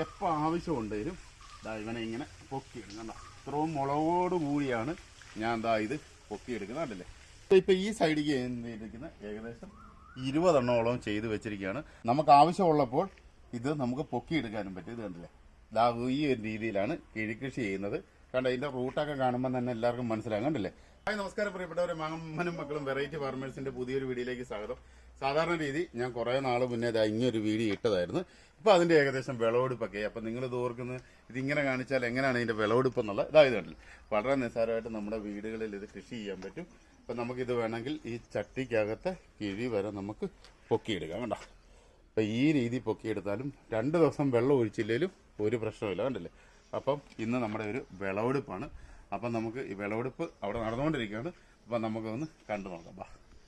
നമുക്ക് എപ്പോൾ ആവശ്യമുണ്ടെങ്കിലും ദാ ഇവനെ ഇങ്ങനെ പൊക്കിയിടും. കണ്ടോ? ഇത്രയും മുളകോട് കൂടിയാണ് ഞാൻ എന്താ ഇത് പൊക്കിയെടുക്കുന്നത് കണ്ടില്ലേ? ഇപ്പം ഈ സൈഡിലേക്ക് ചെയ്തിരിക്കുന്ന ഏകദേശം ഇരുപതെണ്ണോളം ചെയ്ത് വെച്ചിരിക്കുകയാണ്. നമുക്ക് ആവശ്യമുള്ളപ്പോൾ ഇത് നമുക്ക് പൊക്കിയെടുക്കാനും പറ്റും. ഇത് കണ്ടില്ലേ? ഇതാ ഈ ഒരു രീതിയിലാണ് കിഴിക്കൃഷി ചെയ്യുന്നത്. കണ്ട? ഇതിന്റെ റൂട്ടൊക്കെ കാണുമ്പോൾ തന്നെ എല്ലാവർക്കും മനസ്സിലാകും കണ്ടില്ലേ? ഹായ് നമസ്കാരം പ്രിയപ്പെട്ടവരെ. മാമനും മക്കളും വെറൈറ്റി ഫാർമേഴ്സിന്റെ പുതിയൊരു വീഡിയോയിലേക്ക് സ്വാഗതം. സാധാരണ രീതി ഞാൻ കുറെ നാൾ മുന്നേ ഇങ്ങൊരു വീഡിയോ ഇട്ടതായിരുന്നു. അപ്പൊ അതിന്റെ ഏകദേശം വിളവെടുപ്പൊക്കെ അപ്പൊ നിങ്ങൾ ഇത് ഓർക്കുന്നത് ഇതിങ്ങനെ കാണിച്ചാൽ എങ്ങനെയാണ് ഇതിന്റെ വിളവെടുപ്പ് എന്നുള്ള ഇതായത് കണ്ടില്ല? വളരെ നിസ്സാരമായിട്ട് നമ്മുടെ വീടുകളിൽ ഇത് കൃഷി ചെയ്യാൻ പറ്റും. അപ്പൊ നമുക്കിത് വേണമെങ്കിൽ ഈ ചട്ടിക്കകത്തെ കിഴി വരെ നമുക്ക് പൊക്കിയെടുക്കാം കണ്ടോ? അപ്പൊ ഈ രീതി പൊക്കിയെടുത്താലും രണ്ട് ദിവസം വെള്ളം ഒഴിച്ചില്ലെങ്കിലും ഒരു പ്രശ്നമില്ല കണ്ടില്ലേ? അപ്പം ഇന്ന് നമ്മുടെ ഒരു വിളവെടുപ്പാണ്. അപ്പം നമുക്ക് ഈ വിളവെടുപ്പ് അവിടെ നടന്നുകൊണ്ടിരിക്കുകയാണ്. അപ്പം നമുക്കൊന്ന് കണ്ടു നോക്കാം. ബാ.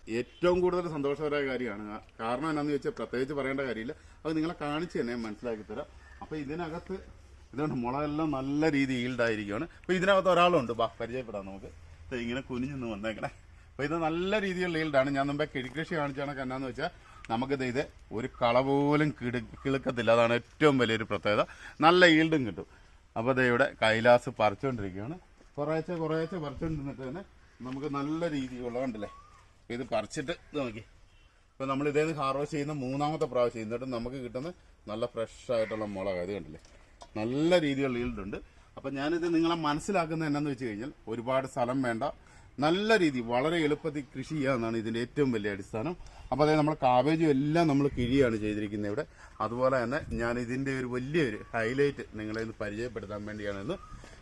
ഏറ്റവും കൂടുതൽ സന്തോഷകരമായ കാര്യമാണ്. കാരണം എന്നാന്ന് ചോദിച്ചാൽ പ്രത്യേകിച്ച് പറയേണ്ട കാര്യമില്ല. അത് നിങ്ങളെ കാണിച്ച് തന്നെ മനസ്സിലാക്കി തരാം. അപ്പോൾ ഇതിനകത്ത് ഇതുകൊണ്ട് മുളകെല്ലാം നല്ല രീതി ഈൽഡായിരിക്കുകയാണ് അപ്പോൾ ഇതിനകത്ത് ഒരാളുണ്ട്. ബാ പരിചയപ്പെടാം നമുക്ക്. ഇങ്ങനെ കുനിഞ്ഞൊന്ന് വന്നേക്കണേ. അപ്പോൾ ഇത് നല്ല രീതിയിലുള്ള ഈൽഡാണ് ഞാൻ മുമ്പേ കിഴിക്കൃഷി കാണിച്ചാണ് എന്നാന്ന് വെച്ചാൽ നമുക്കിത് ഇത് ഒരു കള പോലും കിട കിളുക്കത്തില്ല. അതാണ് ഏറ്റവും വലിയൊരു പ്രത്യേകത. നല്ല ഈൽഡും കിട്ടും. അപ്പോൾ ദേ ഇവിടെ കൈലാസ് പറിച്ചുകൊണ്ടിരിക്കുകയാണ് കുറേശ്ശെ കുറേശ്ശെ പറിച്ചുകൊണ്ടിരുന്നിട്ട് തന്നെ നമുക്ക് നല്ല രീതിയിലുള്ള കണ്ടില്ലേ? ഇത് പറിച്ചിട്ട് ഇത് നോക്കി. ഇപ്പോൾ നമ്മൾ ഇതേന്ന് ഹാർവസ്റ്റ് ചെയ്യുന്ന മൂന്നാമത്തെ പ്രാവശ്യം എന്നിട്ട് നമുക്ക് കിട്ടുന്ന നല്ല ഫ്രഷ് ആയിട്ടുള്ള മുളക്. ഇത് കണ്ടില്ലേ? നല്ല രീതിയിലുള്ള ഈൽഡുണ്ട് ഉണ്ട്. അപ്പം ഞാനിത് നിങ്ങളെ മനസ്സിലാക്കുന്നത് എന്നാന്ന് വെച്ച് കഴിഞ്ഞാൽ ഒരുപാട് സ്ഥലം വേണ്ട. നല്ല രീതി വളരെ എളുപ്പത്തിൽ കൃഷി ചെയ്യാമെന്നാണ് ഇതിന്റെ ഏറ്റവും വലിയ അടിസ്ഥാനം. അപ്പോൾ അതായത് നമ്മൾ കാബേജും എല്ലാം നമ്മൾ കിഴിയാണ് ചെയ്തിരിക്കുന്നത് ഇവിടെ. അതുപോലെ തന്നെ ഞാൻ ഇതിന്റെ ഒരു വലിയൊരു ഹൈലൈറ്റ് നിങ്ങളെ ഇന്ന് പരിചയപ്പെടുത്താൻ വേണ്ടിയാണിന്ന്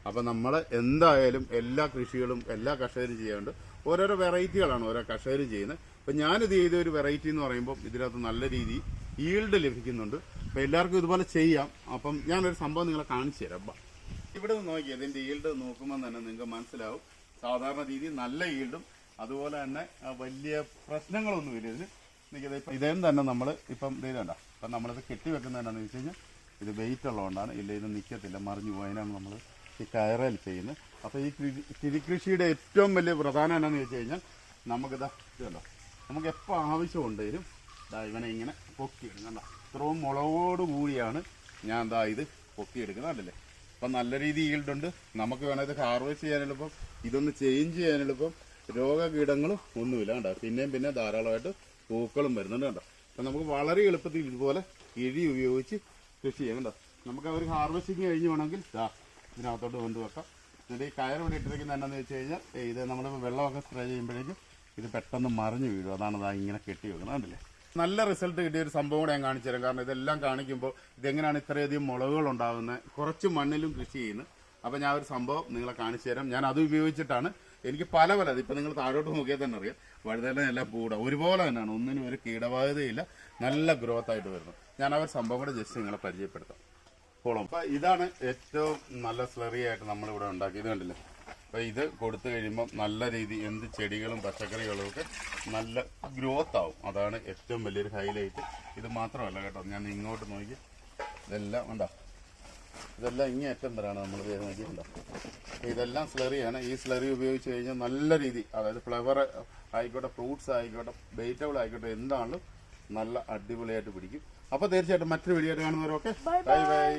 അപ്പോൾ നമ്മൾ എന്തായാലും എല്ലാ കൃഷികളും എല്ലാ കർഷകരും ചെയ്യാറുണ്ട്. ഓരോരോ വെറൈറ്റികളാണ് ഓരോ കർഷകർ ചെയ്യുന്നത്. അപ്പം ഞാനിത് ചെയ്ത ഒരു വെറൈറ്റി എന്ന് പറയുമ്പോൾ ഇതിനകത്ത് നല്ല രീതി ഈൽഡ് ലഭിക്കുന്നുണ്ട്. അപ്പം എല്ലാവർക്കും ഇതുപോലെ ചെയ്യാം. അപ്പം ഞാനൊരു സംഭവം നിങ്ങളെ കാണിച്ചു തരാം. ഇവിടെ നിന്ന് നോക്കി ഇതിന്റെ ഈൽഡ് നോക്കുമ്പോൾ തന്നെ നിങ്ങൾക്ക് മനസ്സിലാവും. സാധാരണ രീതി നല്ല ഈൽഡും അതുപോലെ തന്നെ വലിയ പ്രശ്നങ്ങളൊന്നുമില്ല ഇതിന്. നിൽക്കുന്നത് ഇപ്പം ഇതേം തന്നെ നമ്മൾ ഇപ്പം ഇത് കണ്ട അപ്പം നമ്മളിത് കെട്ടി വെക്കുന്നത് എന്താണെന്ന് വെച്ച് കഴിഞ്ഞാൽ ഇത് വെയിറ്റ് ഉള്ളതുകൊണ്ടാണ് ഇല്ല ഇത് നിൽക്കത്തില്ല മറിഞ്ഞു പോയതിനാണ് നമ്മൾ ഈ കയറൽ ചെയ്യുന്നത്. അപ്പോൾ ഈ തിരികൃഷിയുടെ ഏറ്റവും വലിയ പ്രധാനം എന്നാന്ന് വെച്ച് കഴിഞ്ഞാൽ നമുക്കിതാ ഇതല്ലോ നമുക്ക് എപ്പോൾ ആവശ്യമുണ്ടെങ്കിലും ഇതാ ഇവനെ ഇങ്ങനെ പൊക്കിയിടും. കണ്ടോ? ഇത്രയും മുളകോട് കൂടിയാണ് ഞാൻ ദാ ഇത് പൊക്കിയെടുക്കുന്നത്. കണ്ടില്ലേ? അപ്പം നല്ല രീതി ഈൽഡുണ്ട് നമുക്ക് വേണം ഇത് ഹാർവെസ്റ്റ് ചെയ്യാനെളുപ്പം ഇതൊന്ന് ചേഞ്ച് ചെയ്യാനെളുപ്പം രോഗകീടങ്ങളും ഒന്നുമില്ല. കണ്ടോ? പിന്നെയും പിന്നെ ധാരാളമായിട്ട് പൂക്കളും വരുന്നുണ്ട്. കണ്ടോ? അപ്പം നമുക്ക് വളരെ എളുപ്പത്തിൽ ഇതുപോലെ കിഴി ഉപയോഗിച്ച് കൃഷി ചെയ്യാം. കണ്ടോ? നമുക്ക് അവർ ഹാർവെസ്റ്റിങ് കഴിഞ്ഞ് വേണമെങ്കിൽ ഇതിനകത്തോട്ട് കൊണ്ടുവെക്കാം. എന്നിട്ട് ഈ കയർ ഇവിടെ ഇട്ടിരിക്കുന്നത് എന്നാന്ന് വെച്ച് കഴിഞ്ഞാൽ ഇത് നമ്മൾ വെള്ളമൊക്കെ സ്പ്രേ ചെയ്യുമ്പോഴേക്കും ഇത് പെട്ടെന്ന് മറിഞ്ഞു വീഴും. അതാണ് അത് ഇങ്ങനെ കെട്ടി വെക്കുന്നത് കണ്ടില്ലേ? നല്ല റിസൾട്ട് കിട്ടിയ ഒരു സംഭവം കൂടെ ഞാൻ കാണിച്ചു തരാം. കാരണം ഇതെല്ലാം കാണിക്കുമ്പോൾ ഇതെങ്ങനെയാണ് ഇത്രയധികം മുളകുകൾ ഉണ്ടാകുന്നത് കുറച്ച് മണ്ണിലും കൃഷി ചെയ്യുന്നത് അപ്പോൾ ഞാൻ ഒരു സംഭവം നിങ്ങളെ കാണിച്ചു തരാം. ഞാൻ അത് ഉപയോഗിച്ചിട്ടാണ്. എനിക്ക് പല പല ഇപ്പം നിങ്ങൾ താഴോട്ട് നോക്കിയാൽ തന്നെ അറിയാം. വഴുതല എല്ലാം പൂട ഒരുപോലെ തന്നെയാണ്. ഒന്നിനും ഒരു കീടബാധിതയില്ല നല്ല ഗ്രോത്ത് ആയിട്ട് വരുന്നു. ഞാൻ ആ ഒരു സംഭവം കൂടെ ജസ്റ്റ് നിങ്ങളെ പരിചയപ്പെടുത്താം. കോളം അപ്പൊ ഇതാണ് ഏറ്റവും നല്ല സ്ലറി ആയിട്ട് നമ്മളിവിടെ ഉണ്ടാക്കിയത് കണ്ടില്ലേ? അപ്പൊ ഇത് കൊടുത്തു കഴിയുമ്പോൾ നല്ല രീതി എന്ത് ചെടികളും പച്ചക്കറികളും ഒക്കെ നല്ല ഗ്രോത്ത് ആവും. അതാണ് ഏറ്റവും വലിയൊരു ഹൈലൈറ്റ് ഇത് മാത്രമല്ല കേട്ടോ ഞാൻ ഇങ്ങോട്ട് നോക്കി. ഇതെല്ലാം ഉണ്ടോ ഇതെല്ലാം ഇങ്ങേ അറ്റം വരാണ് നമ്മൾ നോക്കിയിട്ടുണ്ടോ ഇതെല്ലാം സ്ലറിയാണ് ഈ സ്ലറി ഉപയോഗിച്ച് കഴിഞ്ഞാൽ നല്ല രീതി അതായത് ഫ്ലവർ ആയിക്കോട്ടെ ഫ്രൂട്ട്സ് ആയിക്കോട്ടെ വെജിറ്റബിൾ ആയിക്കോട്ടെ എന്താണെങ്കിലും നല്ല അടിപൊളിയായിട്ട് പിടിക്കും. അപ്പോൾ തീർച്ചയായിട്ടും മറ്റൊരു വീഡിയോ ആയിട്ട് കാണുന്നവരൊക്കെ ബൈ ബൈ